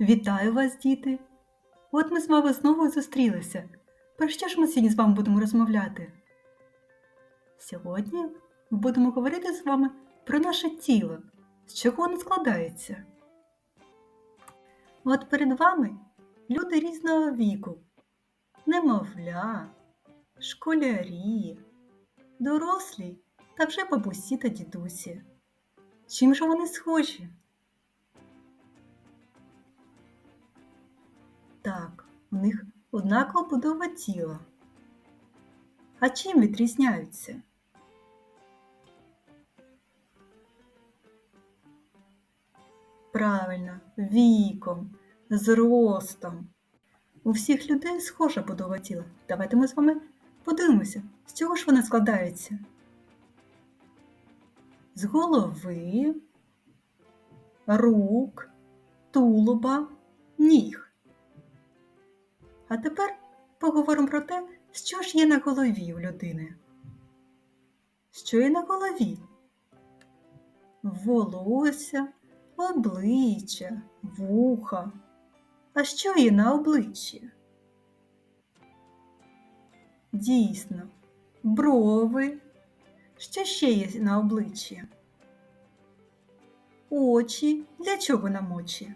Вітаю вас, діти! От ми з вами знову зустрілися. Про що ж ми сьогодні з вами будемо розмовляти? Сьогодні ми будемо говорити з вами про наше тіло, з чого воно складається. От перед вами люди різного віку, немовля, школярі, дорослі та вже бабусі та дідусі. Чим же вони схожі? Так, у них однакова будова тіла. А чим відрізняються? Правильно, віком, зростом. У всіх людей схожа будова тіла. Давайте ми з вами подивимося, з чого ж вона складається. З голови, рук, тулуба, ніг. А тепер поговоримо про те, що ж є на голові у людини. Що є на голові? Волосся, обличчя, вуха. А що є на обличчі? Дійсно, брови. Що ще є на обличчі? Очі. Для чого нам очі?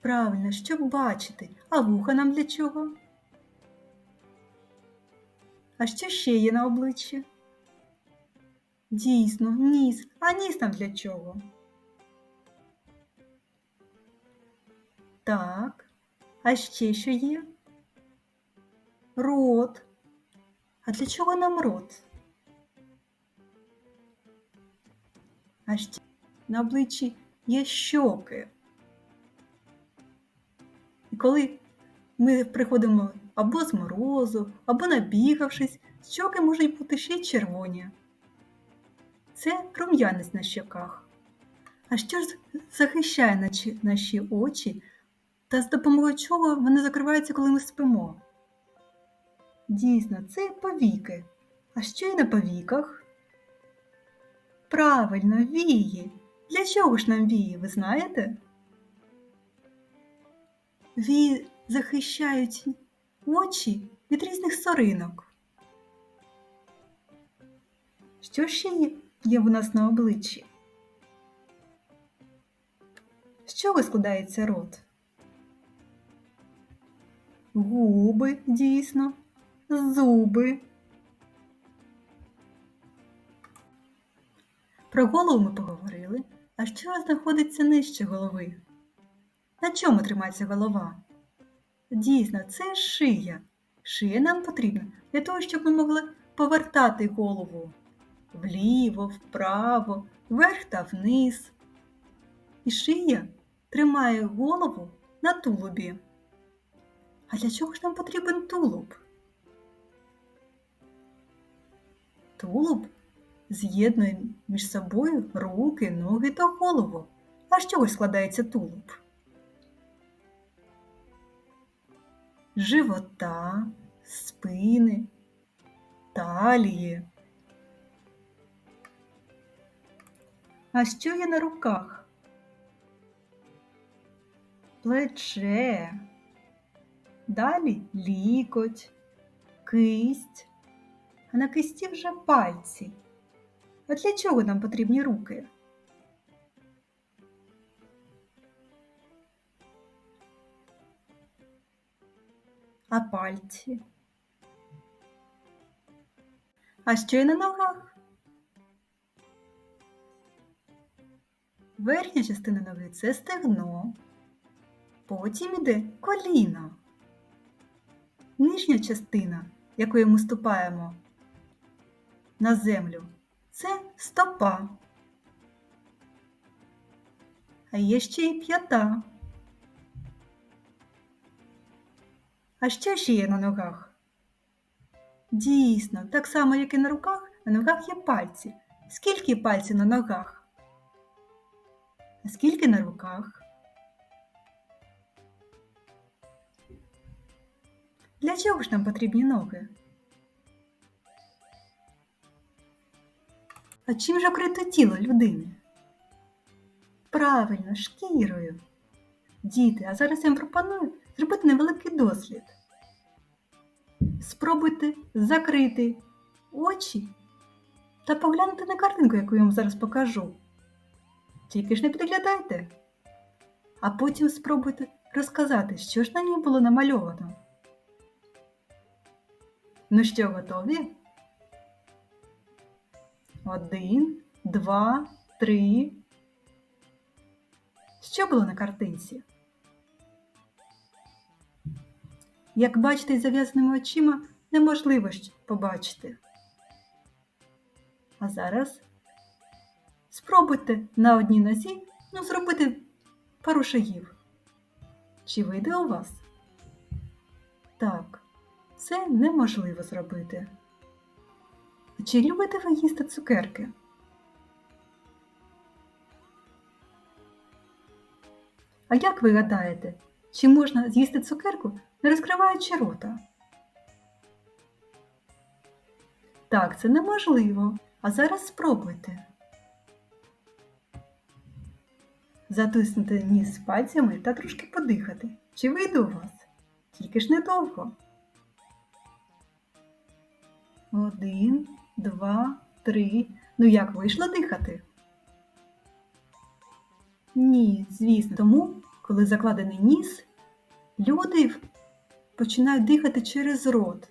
Правильно, щоб бачити. А вуха нам для чого? А що ще є на обличчі? Дійсно, ніс. А ніс нам для чого? Так. А ще що є? Рот. А для чого нам рот? А ще на обличчі є щоки. Коли ми приходимо або з морозу, або набігавшись, щоки можуть бути ще й червоні. Це рум'янець на щоках. А що ж захищає наші, очі та з допомогою чого вони закриваються, коли ми спимо? Дійсно, це повіки. А що є на повіках? Правильно, вії. Для чого ж нам вії, ви знаєте? Вії захищають очі від різних соринок. Що ще є, в нас на обличчі? З чого складається рот? Губи, дійсно, зуби. Про голову ми поговорили, а що знаходиться нижче голови? На чому тримається голова? Дійсно, це шия. Шия нам потрібна для того, щоб ми могли повертати голову вліво, вправо, вверх та вниз. І шия тримає голову на тулубі. А для чого ж нам потрібен тулуб? Тулуб з'єднує між собою руки, ноги та голову. А з чого складається тулуб? Живота, спини, талії. А що є на руках? Плече. Далі лікоть, кисть, а на кисті вже пальці. А для чого нам потрібні руки? А пальці? А що є на ногах? Верхня частина ноги це стегно, потім іде коліно. Нижня частина, якою ми ступаємо на землю, це стопа. А є ще й п'ята. А ще є на ногах? Дійсно, так само, як і на руках, на ногах є пальці. Скільки пальців на ногах? А скільки на руках? Для чого ж нам потрібні ноги? А чим же вкрите тіло людини? Правильно, шкірою. Діти, а зараз я вам пропоную зробити невеликий дослід. Спробуйте закрити очі та поглянути на картинку, яку я вам зараз покажу. Тільки ж не підглядайте. А потім спробуйте розказати, що ж на ній було намальовано. Ну що, готові? Один, два, три. Що було на картинці? Як бачите, із зав'язаними очима неможливо щ- побачити. А зараз спробуйте на одній нозі ну, зробити пару шагів. Чи вийде у вас? Так, це неможливо зробити. А Чи любите ви їсти цукерки? А як ви гадаєте, чи можна з'їсти цукерку, не розкриваючи рота? Так, це неможливо. А зараз спробуйте. Затиснути ніс пальцями та трошки подихати. Чи вийде у вас? Тільки ж недовго. Один, два, три. Ну як вийшло дихати? Ні, звісно. Тому, коли закладений ніс, люди починають дихати через рот.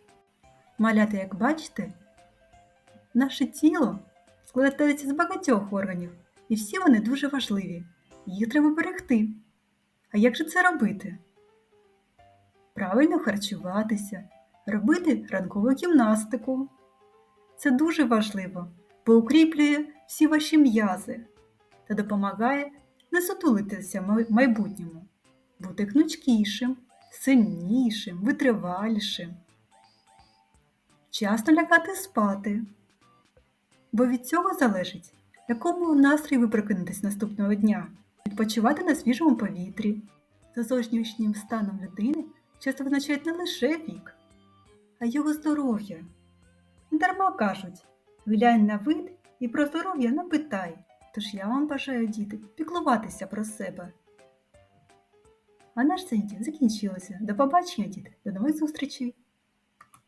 Малята, як бачите, наше тіло складається з багатьох органів, і всі вони дуже важливі. Їх треба берегти. А як же це робити? Правильно харчуватися, робити ранкову гімнастику. Це дуже важливо, бо укріплює всі ваші м'язи та допомагає не сутулитися в майбутньому, бути гнучкішим, сильнішим, витривалішим. Часто лягати спати, бо від цього залежить, якому настрої ви прокинетесь наступного дня, відпочивати на свіжому повітрі. За зовнішнім станом людини часто визначають не лише вік, а його здоров'я. Дарма кажуть, глянь на вид і про здоров'я не питай. Тож я вам бажаю, діти, піклуватися про себе. А наш заняття закінчилося. До побачення, діти, до нових зустрічей!